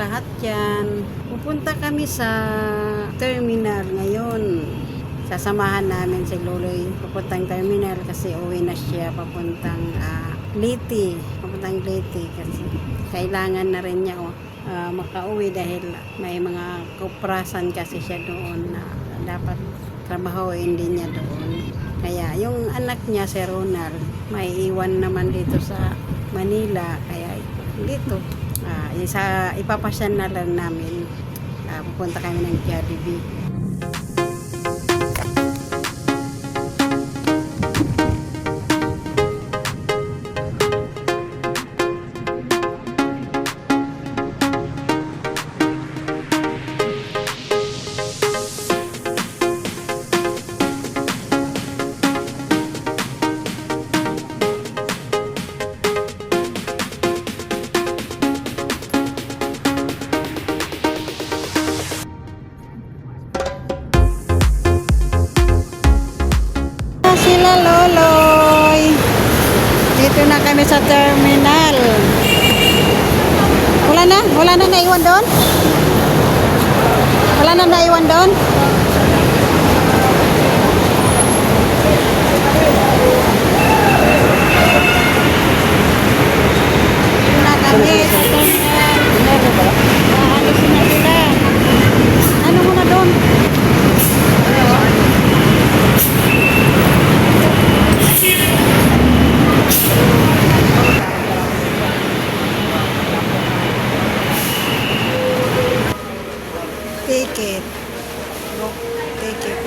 lahat yan. Pupunta kami sa terminal ngayon. Sasamahan namin si Luloy papuntang terminal kasi uwi na siya papuntang ah, Leyte. Papuntang Leyte kasi kailangan na rin niya oh, ah, makauwi dahil may mga kuprasan kasi siya doon na dapat trabahoin din niya doon. Kaya yung anak niya si Ronald may iwan naman dito sa Manila kaya dito isa ipapasyan na lang namin Ah, pupunta kami ng Jollibee. Na kami sa terminal. Wala na? Wala na naiwan doon? Wala na naiwan doon? Dito na kami sa terminal. Aalis na sila. Ano muna doon? ticket. Book ticket.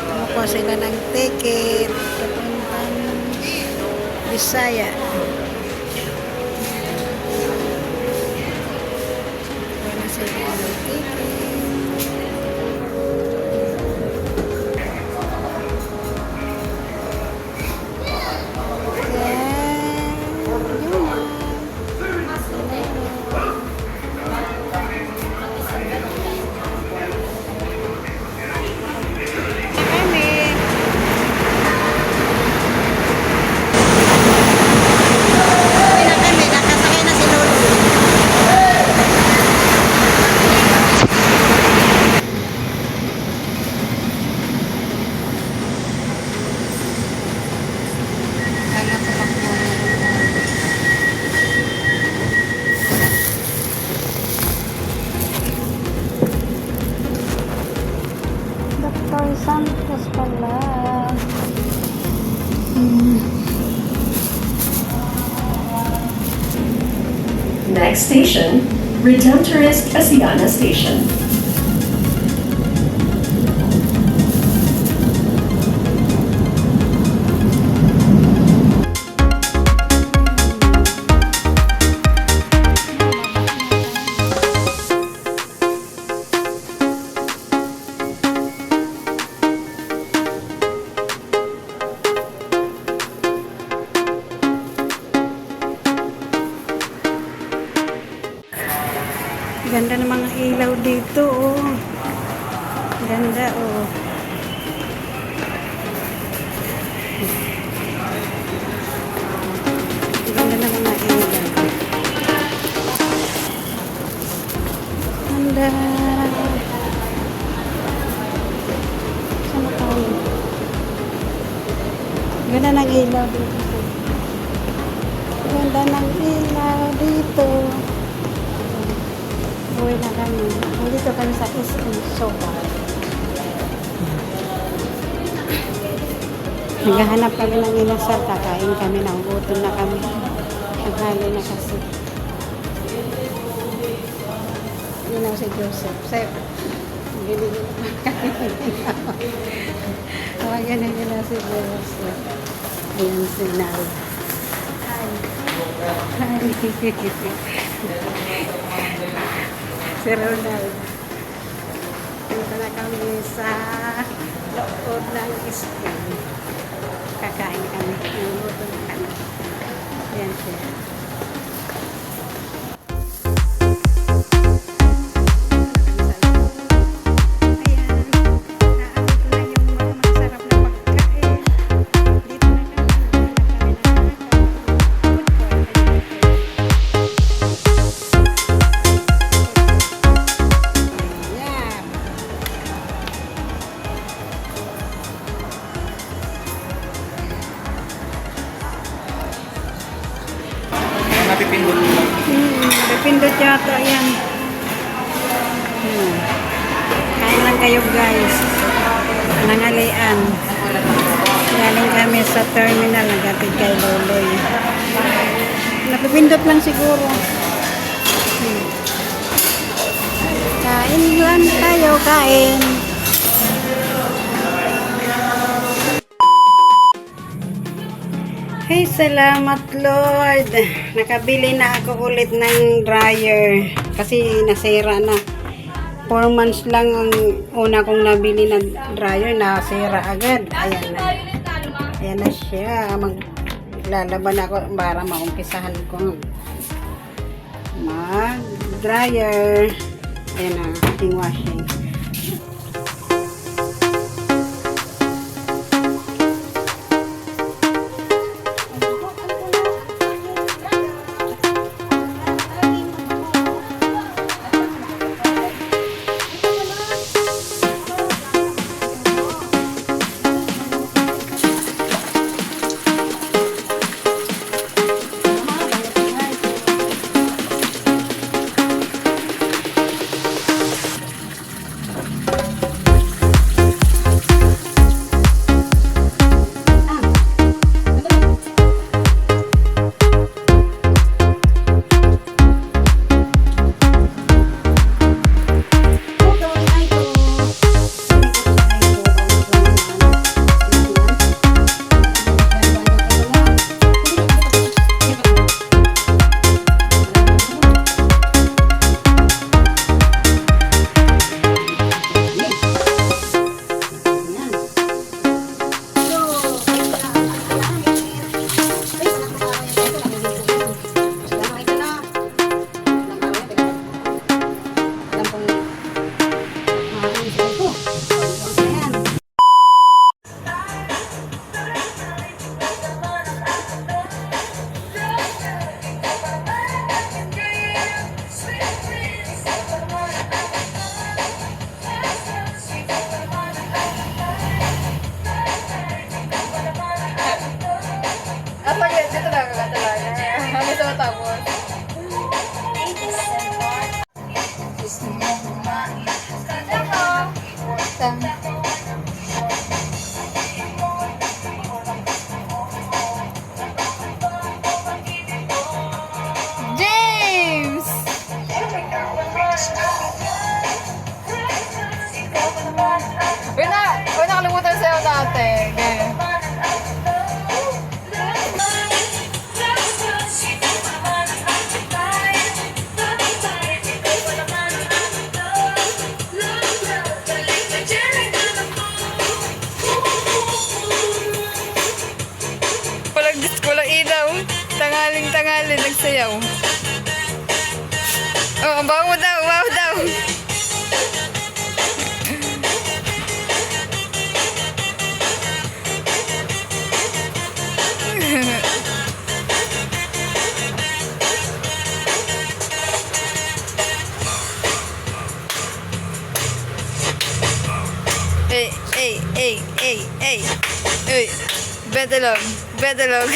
Kumukuha sila ng ticket. Papuntang Bisaya. Next station, Redemptorist Asiana Station. Dito, oh. Ganda, oh. Ganda mga ilaw. Ganda. Saan na? Ganda ng ilaw dito. Ganda ng ilaw dito. Uwi na kami. Nandito kami sa SM Soba. Naghahanap kami ng inasal. Kakain kami ng gutom na kami. Naghali na kasi. Yun na si Joseph. Sir, binigyan kami. Tawagan na nila si Joseph. Ayan si Nal. Hi. Hi. si Ronald. Dito na kami sa loob ng school. Kakain kami. Nanguluto na kami. Yan siya. Yata yan. Hmm. Kain lang kayo guys. Nangalian. Galing kami sa terminal. Nagatid kay Loloy. Napipindot lang siguro. Hmm. Kain lang tayo, kain. Hey, salamat Lord. Nakabili na ako ulit ng dryer kasi nasira na. 4 months lang ang una kong nabili na dryer, nasira agad. Ayan na. Ayan na siya. Maglalaban ako para maumpisahan ko mag dryer. Ayan na, washing. casa. Betelog. Betelog.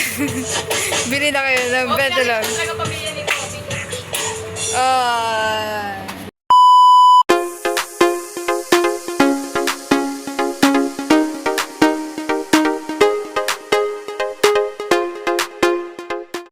Bili na kayo ng Betelog. Okay, talaga pamilya ni Kobe. Oh. Ah.